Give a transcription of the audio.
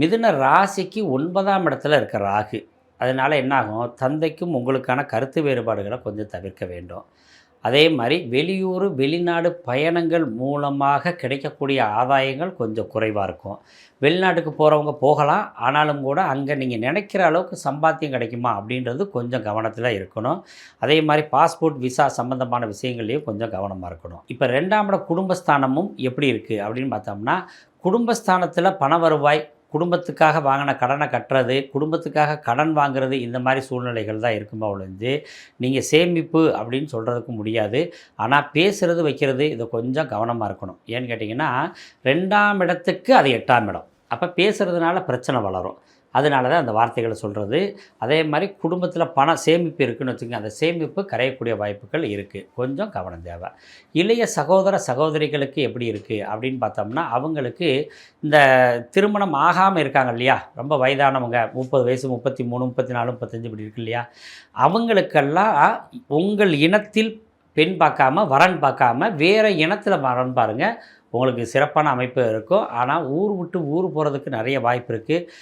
மிதுன ராசிக்கு ஒன்பதாம் இடத்துல இருக்கிற ராகு. அதனால் என்னாகும்? தந்தைக்கும் உங்களுக்கான கருத்து வேறுபாடுகளை கொஞ்சம் தவிர்க்க வேண்டும். அதே மாதிரி வெளியூர் வெளிநாடு பயணங்கள் மூலமாக கிடைக்கக்கூடிய ஆதாயங்கள் கொஞ்சம் குறைவாக இருக்கும். வெளிநாட்டுக்கு போகிறவங்க போகலாம். ஆனாலும் கூட அங்கே நீங்கள் நினைக்கிற அளவுக்கு சம்பாத்தியம் கிடைக்குமா அப்படின்றது கொஞ்சம் கவனத்தில் இருக்கணும். அதே மாதிரி பாஸ்போர்ட் விசா சம்மந்தமான விஷயங்கள்லையும் கொஞ்சம் கவனமாக இருக்கணும். இப்போ ரெண்டாம் இட குடும்பஸ்தானமும் எப்படி இருக்குது அப்படின்னு பார்த்தோம்னா குடும்பஸ்தானத்தில் பண வருவாய் குடும்பத்துக்காக வாங்கின கடனை கட்டுறது குடும்பத்துக்காக கடன் வாங்குறது இந்த மாதிரி சூழ்நிலைகள் தான் இருக்குமா ஒழிஞ்சு நீங்கள் சேமிப்பு அப்படின்னு சொல்கிறதுக்கு முடியாது. ஆனால் பேசுகிறது வைக்கிறது இதை கொஞ்சம் கவனமாக இருக்கணும். ஏன்னு கேட்டிங்கன்னா ரெண்டாம் இடத்துக்கு அது எட்டாம் இடம். அப்போ பேசுகிறதுனால பிரச்சனை வளரும். அதனால தான் அந்த வார்த்தைகளை சொல்கிறது அதே மாதிரி குடும்பத்தில் பணம் சேமிப்பு இருக்குன்னு வச்சுக்கோங்க அந்த சேமிப்பு கரையக்கூடிய வாய்ப்புகள் இருக்குது கொஞ்சம் கவனம் தேவை. இளைய சகோதர சகோதரிகளுக்கு எப்படி இருக்குது அப்படின்னு பார்த்தோம்னா அவங்களுக்கு இந்த திருமணம் ஆகாமல் இருக்காங்க இல்லையா? ரொம்ப வயதானவங்க முப்பது வயசு முப்பத்தி மூணு முப்பத்தி நாலு முப்பத்தஞ்சு இப்படி இருக்கு இல்லையா? அவங்களுக்கெல்லாம் உங்கள் இனத்தில் பெண் பார்க்காம வரன் பார்க்காம வேறு இனத்தில் வரன் பாருங்கள் உங்களுக்கு சிறப்பான அமைப்பு இருக்கும். ஆனால் ஊர் விட்டு ஊர் போகிறதுக்கு நிறைய வாய்ப்பு இருக்குது